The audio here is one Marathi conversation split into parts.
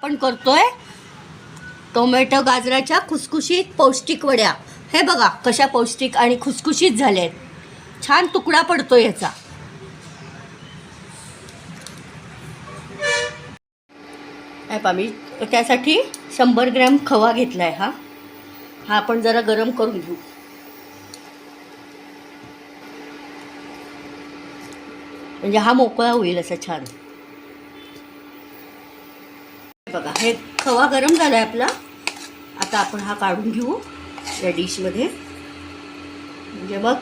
आपण करतोय. टोमॅटो गाजराच्या खुसखुशीत पौष्टिक वड्या. हे बघा कशा पौष्टिक आणि खुसखुशीत झाल्या आहेत छान तुकडा पडतो याचा हे पहा मी त्यासाठी शंभर ग्रॅम खवा घेतला आहे हा. हा आपण जरा गरम करून घेऊ. म्हणजे हा मोकळा होईल असा छान. बघा हे खवा गरम झाला आहे आपला. आता आपण हा काढून घेऊ या डिशमध्ये. म्हणजे मग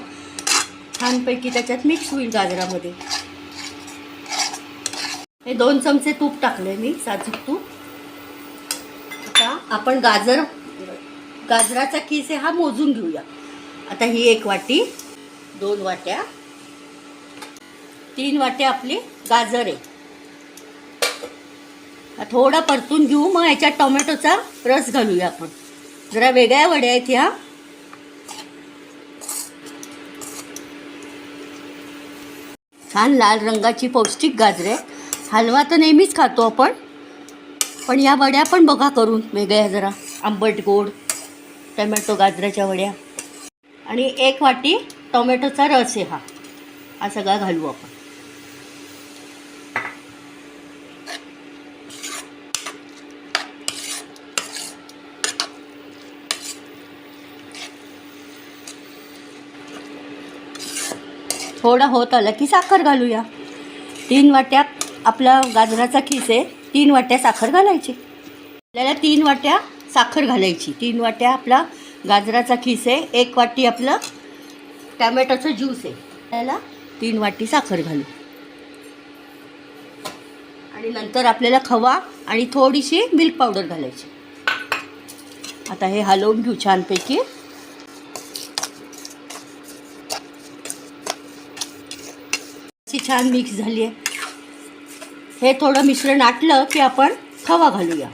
छानपैकी त्याच्यात मिक्स होईल गाजरामध्ये. हे दोन चमचे तूप टाकले मी साजूक तूप. आता आपण गाजर गाजराचा किस आहे हा मोजून घेऊया. आता ही एक वाटी दोन वाट्या. तीन वाट्या आपली गाजर आहे. थोडा परतून घेऊ मग याच्यात टोमॅटोचा रस घालूया आपण. जरा वेगळ्या वड्या आहेत ह्या. छान लाल रंगाची पौष्टिक गाजरे. हलवा तर नेहमीच खातो आपण. पण या वड्या पण बघा करून वेगळ्या जरा. आंबट गोड टोमॅटो गाजराच्या वड्या. आणि एक वाटी टोमॅटोचा रस आहे हा. हा सगळा घालू आपण. थोडा होत आला की साखर घालूया. तीन वाट्या आपला गाजराचा खीस आहे तीन वाट्या साखर घालायची. आपल्याला तीन वाट्या साखर घालायची. तीन वाट्या आपला गाजराचा खीस आहे एक वाटी आपलं टॅमॅटोचं ज्यूस आहे. आपल्याला तीन वाटी साखर घालू. आणि नंतर आपल्याला खवा आणि थोडीशी मिल्क पावडर घालायची. आता हे हलवून घेऊ छानपैकी. अशी छान मिक्स झाली आहे. हे थोडं मिश्रण आटलं की आपण खवा घालूया.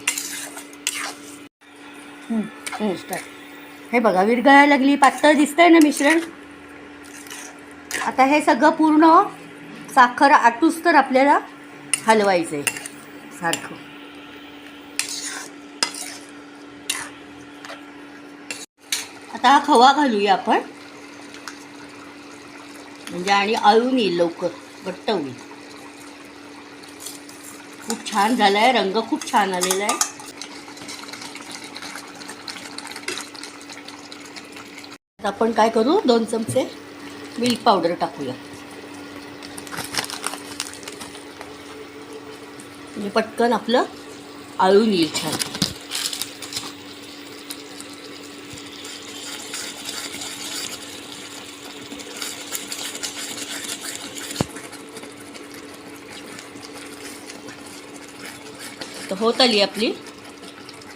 हे बघा विरघळायला लागली. पातळ दिसतंय ना मिश्रण? आता हे सगळं पूर्ण साखर आटूस तर आपल्याला हलवायचं आहे सारखं. आता हा खवा घालूया आपण. म्हणजे आणि आळून येईल लवकर. घट्ट होईल खूप छान झाला आहे रंग खूप छान आलेला आहे आपण काय करू? दोन चमचे मिल्क पावडर टाकूया. म्हणजे पटकन आपलं आळून येईल छान. तर होत आली आपली.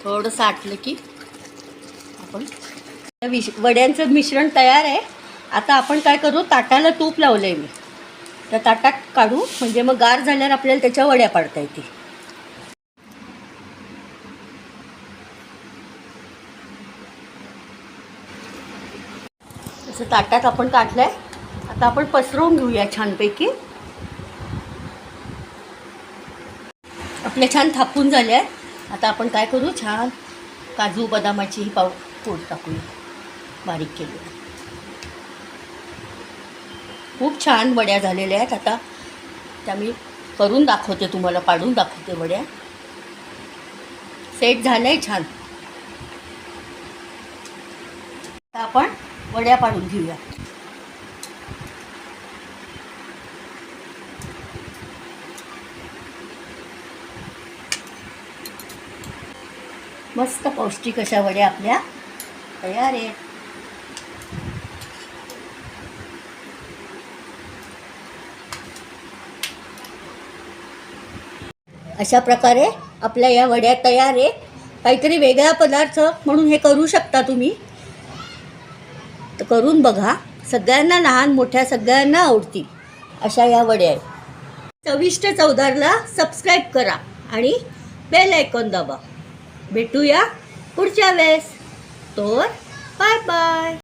थोडंसं आटलं की आपण त्या विश वड्यांचं मिश्रण तयार आहे. आता आपण काय करू? ताटाला तूप लावलं आहे मी. त्या ताटात काढू. म्हणजे मग गार झाल्यावर आपल्याला त्याच्या वड्या पाडता येतील. असं ताटात आपण काढलं आहे आता आपण पसरवून घेऊया छानपैकी. आपल्या छान थापून झाले आहेत. आता आपण काय करू? छान काजू बदामाची ही पाव पूड टाकूया बारीक केली. खूप छान वड्या झालेल्या आहेत. आता त्या मी करून दाखवते तुम्हाला पाडून दाखवते वड्या. सेट झालं आहे छान. आता आपण वड्या पाडून घेऊया. मस्त पौष्टिक अशा वड्या आपल्या तयार आहेत. अशा प्रकारे आपल्या या वड्या तयार आहेत. काहीतरी वेगळा पदार्थ म्हणून हे करू शकता तुम्ही. तर करून बघा. सगळ्यांना लहान मोठ्या सगळ्यांना आवडतील अशा या वड्या आहेत. चविष्ट चौदारला सबस्क्राईब करा आणि बेल ऐकून दाबा. भेटूया पुढच्या वेळेस. तर बाय बाय.